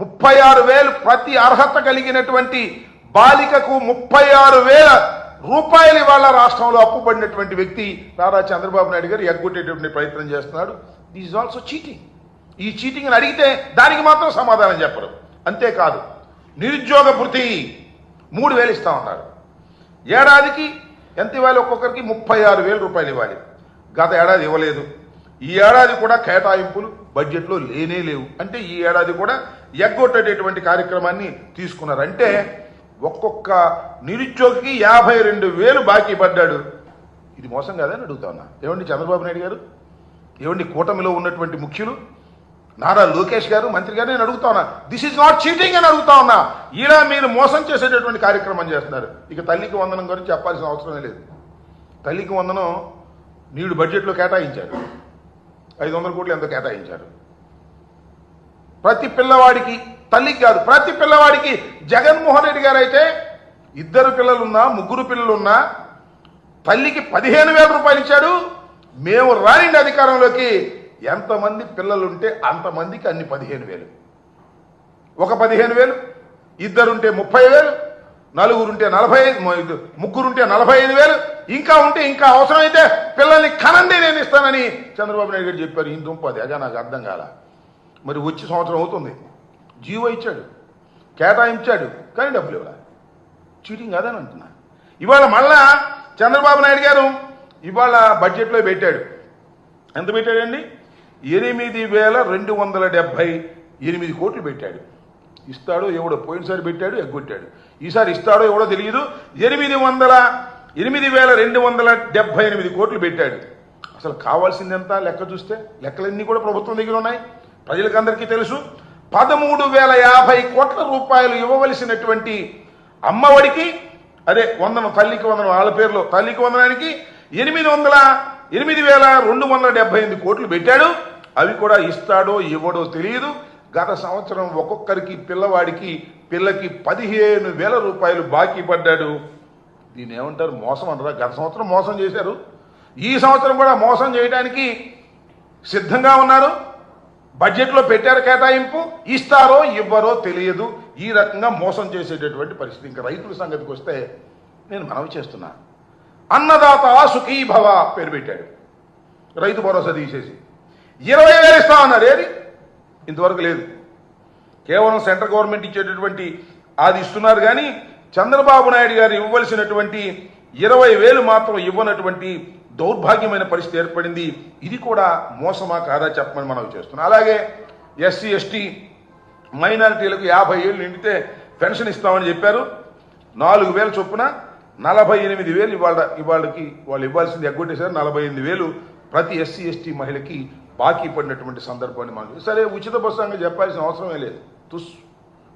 ముప్పై ఆరు వేలు ప్రతి అర్హత కలిగినటువంటి బాలికకు ముప్పై ఆరు వేల రూపాయలు ఇవాళ రాష్ట్రంలో అప్పుపడినటువంటి వ్యక్తి నారా చంద్రబాబు నాయుడు గారు ఎగ్గొట్టేటువంటి ప్రయత్నం చేస్తున్నాడు. దిస్ ఆల్సో చీటింగ్ ఈ చీటింగ్ని అడిగితే దానికి మాత్రం సమాధానం చెప్పరు. అంతేకాదు నిరుద్యోగ భృతి మూడు వేలు ఇస్తా ఉన్నారు. ఏడాదికి ఎంత ఇవ్వాలి ఒక్కొక్కరికి? ముప్పై ఆరు వేల రూపాయలు ఇవ్వాలి. గత ఏడాది ఇవ్వలేదు. ఈ ఏడాది కూడా కేటాయింపులు బడ్జెట్లో లేనే లేవు. అంటే ఈ ఏడాది కూడా ఎగ్గొట్టేటటువంటి కార్యక్రమాన్ని తీసుకున్నారు. అంటే ఒక్కొక్క నిరుద్యోగికి యాభై రెండు వేలు బాకీ పడ్డాడు. ఇది మోసం కాదని అడుగుతా ఉన్నా. ఏమండి చంద్రబాబు నాయుడు గారు? ఏమండి కూటమిలో ఉన్నటువంటి ముఖ్యులు? నారా లోకేష్ గారు మంత్రి గారు నేను అడుగుతా ఉన్నా. దిస్ ఈజ్ నాట్ చీటింగ్ అని అడుగుతా ఉన్నా. ఇలా మీరు మోసం చేసేటటువంటి కార్యక్రమం చేస్తున్నారు. ఇక తల్లికి వందనం గురించి చెప్పాల్సిన అవసరమే లేదు. తల్లికి వందనం నీడు బడ్జెట్లో కేటాయించారు. ఐదు వందల కోట్లు ఎంతో కేటాయించారు. ప్రతి పిల్లవాడికి తల్లికి కాదు ప్రతి పిల్లవాడికి జగన్మోహన్ రెడ్డి గారు అయితే ఇద్దరు పిల్లలున్నా ముగ్గురు పిల్లలున్నా తల్లికి పదిహేను వేల రూపాయలు ఇచ్చాడు. మేము రానిండి అధికారంలోకి ఎంతమంది పిల్లలుంటే అంతమందికి అన్ని పదిహేను వేలు. ఒక పదిహేను వేలు ఇద్దరుంటే ముప్పై వేలు నలుగురుంటే నలభై ఐదు ముగ్గురుంటే నలభై ఐదు వేలు ఇంకా ఉంటే ఇంకా అవసరమైతే పిల్లల్ని కనండి నేను ఇస్తానని చంద్రబాబు నాయుడు గారు చెప్పారు. ఈ దుంపది అగా నాకు అర్థం కాల. మరి వచ్చి సంవత్సరం అవుతుంది. జీవో ఇచ్చాడు కేటాయించాడు కానీ డబ్బులు ఇవ్వాలి. చీటింగ్ కాదని అంటున్నా. ఇవాళ మళ్ళా చంద్రబాబు నాయుడు గారు ఇవాళ బడ్జెట్లో పెట్టాడు. ఎంత పెట్టాడండి? ఎనిమిది వేల రెండు వందల డెబ్బై ఎనిమిది కోట్లు పెట్టాడు. ఇస్తాడో ఎవడో పోయినసారి పెట్టాడు ఎగ్గొట్టాడు. ఈసారి ఇస్తాడో ఎవడో తెలియదు. ఎనిమిది వందల ఎనిమిది వేల రెండు వందల డెబ్బై ఎనిమిది కోట్లు పెట్టాడు. అసలు కావాల్సింది ఎంత లెక్క చూస్తే లెక్కలన్నీ కూడా ప్రభుత్వం దగ్గర ఉన్నాయి. ప్రజలకందరికీ తెలుసు పదమూడు వేల యాభై కోట్ల రూపాయలు ఇవ్వవలసినటువంటి అమ్మఒడికి అదే వందనం తల్లికి వందనం వాళ్ళ పేరులో తల్లికి వందనానికి ఎనిమిది వందల ఎనిమిది వేల రెండు వందల డెబ్బై ఎనిమిది కోట్లు పెట్టాడు. అవి కూడా ఇస్తాడో ఇవ్వడో తెలియదు. గత సంవత్సరం ఒక్కొక్కరికి పిల్లవాడికి పిల్లకి పదిహేను వేల రూపాయలు బాకీ పడ్డాడు. దీని ఏమంటారు? మోసం అంటారా గత సంవత్సరం మోసం చేశారు. ఈ సంవత్సరం కూడా మోసం చేయడానికి సిద్ధంగా ఉన్నారు. బడ్జెట్లో పెట్టారు కేటాయింపు. ఇస్తారో ఇవ్వరో తెలియదు. ఈ రకంగా మోసం చేసేటటువంటి పరిస్థితి. ఇంకా రైతుల సంగతికి వస్తే నేను మనవి చేస్తున్నా. అన్నదాత సుఖీభవ పేరు పెట్టాడు. రైతు భరోసా తీసేసి. ఇరవై వేలు ఇస్తామన్నారు ఏది? ఇంతవరకు లేదు. కేవలం సెంట్రల్ గవర్నమెంట్ ఇచ్చేటటువంటి అది ఇస్తున్నారు కానీ చంద్రబాబు నాయుడు గారు ఇవ్వవలసినటువంటి ఇరవై వేలు మాత్రం ఇవ్వనటువంటి దౌర్భాగ్యమైన పరిస్థితి ఏర్పడింది. ఇది కూడా మోసమా కాదా చెప్పమని మనం చేస్తున్నాం. అలాగే ఎస్సీ ఎస్టీ మైనారిటీలకు యాభై ఏళ్ళు నిండితే పెన్షన్ ఇస్తామని చెప్పారు. నాలుగు వేల చొప్పున నలభై ఎనిమిది వేలు ఇవాళ ఇవాళకి వాళ్ళు ఇవ్వాల్సింది ఎగ్గొట్టేశారు. నలభై ఎనిమిది వేలు ప్రతి ఎస్సీ ఎస్టీ మహిళకి బాకీ పడినటువంటి సందర్భాన్ని మనం సరే ఉచిత బస్సు అంగా చెప్పాల్సిన అవసరమే లేదు. తుస్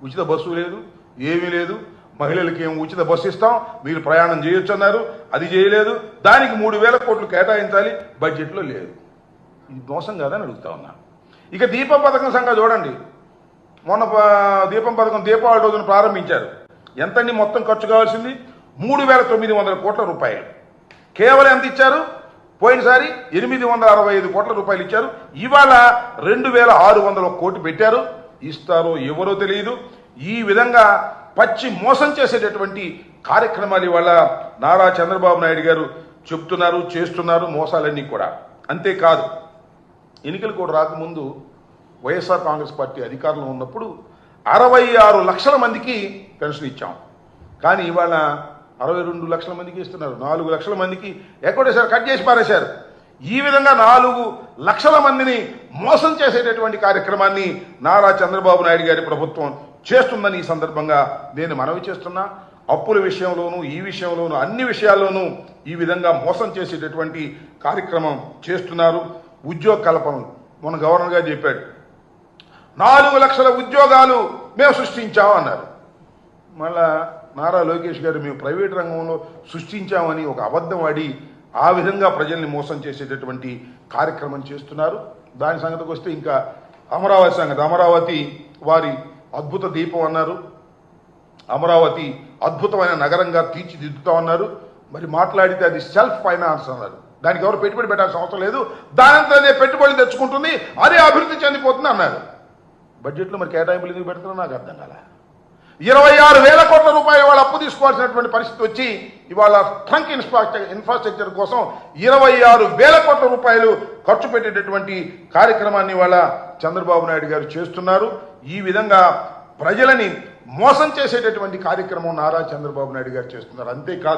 ఉచిత బస్సు లేదు ఏమీ లేదు. మహిళలకి ఏం ఉచిత బస్సు ఇస్తాం మీరు ప్రయాణం చేయొచ్చు అన్నారు అది చేయలేదు. దానికి మూడు వేల కోట్లు కేటాయించాలి బడ్జెట్లో లేదు. ఇది మోసం కాదని అడుగుతా ఉన్నా. ఇక దీపం పథకం సంగతి చూడండి. మొన్న దీపం పథకం దీపావళి రోజున ప్రారంభించారు. ఎంతండి మొత్తం ఖర్చు కావాల్సింది? మూడు వేల తొమ్మిది వందల కోట్ల రూపాయలు. కేవలం ఎంత ఇచ్చారు? పోయినసారి ఎనిమిది వందల అరవై ఐదు కోట్ల రూపాయలు ఇచ్చారు. ఇవాళ రెండు వేల ఆరు వందల కోటి పెట్టారు. ఇస్తారో ఎవరో తెలియదు. ఈ విధంగా పచ్చి మోసం చేసేటటువంటి కార్యక్రమాలు ఇవాళ నారా చంద్రబాబు నాయుడు గారు చెప్తున్నారు చేస్తున్నారు మోసాలన్నీ కూడా. అంతేకాదు ఎన్నికలు కూడా రాకముందు వైఎస్ఆర్ కాంగ్రెస్ పార్టీ అధికారంలో ఉన్నప్పుడు అరవై ఆరు లక్షల మందికి పెన్షన్ ఇచ్చాం. కానీ ఇవాళ అరవై రెండు లక్షల మందికి ఇస్తున్నారు. నాలుగు లక్షల మందికి ఎక్కడేసారు కట్ చేసి పారేశారు. ఈ విధంగా నాలుగు లక్షల మందిని మోసం చేసేటటువంటి కార్యక్రమాన్ని నారా చంద్రబాబు నాయుడు గారి ప్రభుత్వం చేస్తుందని ఈ సందర్భంగా నేను మనవి చేస్తున్నా. అప్పుల విషయంలోనూ ఈ విషయంలోనూ అన్ని విషయాల్లోనూ ఈ విధంగా మోసం చేసేటటువంటి కార్యక్రమం చేస్తున్నారు. ఉద్యోగ కల్పనలు మన గవర్నర్ గారు చెప్పాడు. నాలుగు లక్షల ఉద్యోగాలు మేము సృష్టించాం అన్నారు మళ్ళా నారా లోకేష్ గారు మేము ప్రైవేట్ రంగంలో సృష్టించామని ఒక అబద్ధం ఆడి ఆ విధంగా ప్రజల్ని మోసం చేసేటటువంటి కార్యక్రమం చేస్తున్నారు. దాని సంగతికి వస్తే ఇంకా అమరావతి సంగతి. అమరావతి వారి అద్భుత దీపం అన్నారు. అమరావతి అద్భుతమైన నగరంగా తీర్చిదిద్దుతా ఉన్నారు. మరి మాట్లాడితే అది సెల్ఫ్ ఫైనాన్స్ అన్నారు. దానికి ఎవరు పెట్టుబడి పెట్టాల్సిన అవసరం లేదు. దానంతా అదే పెట్టుబడులు తెచ్చుకుంటుంది. అదే అభివృద్ధి చెందిపోతుంది అన్నారు. బడ్జెట్లో మరి కేటాయింపులు ఎందుకు పెడుతున్నారో నాకు అర్థం కాలే? ఇరవై ఆరు వేల కోట్ల రూపాయలు వాళ్ళు అప్పు తీసుకోవాల్సినటువంటి పరిస్థితి వచ్చి ఇవాళ ట్రంక్ ఇన్ఫ్రాస్ట్రక్చర్ ఇన్ఫ్రాస్ట్రక్చర్ కోసం ఇరవై ఆరు వేల కోట్ల రూపాయలు ఖర్చు పెట్టేటటువంటి కార్యక్రమాన్ని ఇవాళ చంద్రబాబు నాయుడు గారు చేస్తున్నారు. ఈ విధంగా ప్రజలని మోసం చేసేటటువంటి కార్యక్రమం నారా చంద్రబాబు నాయుడు గారు చేస్తున్నారు. అంతేకాదు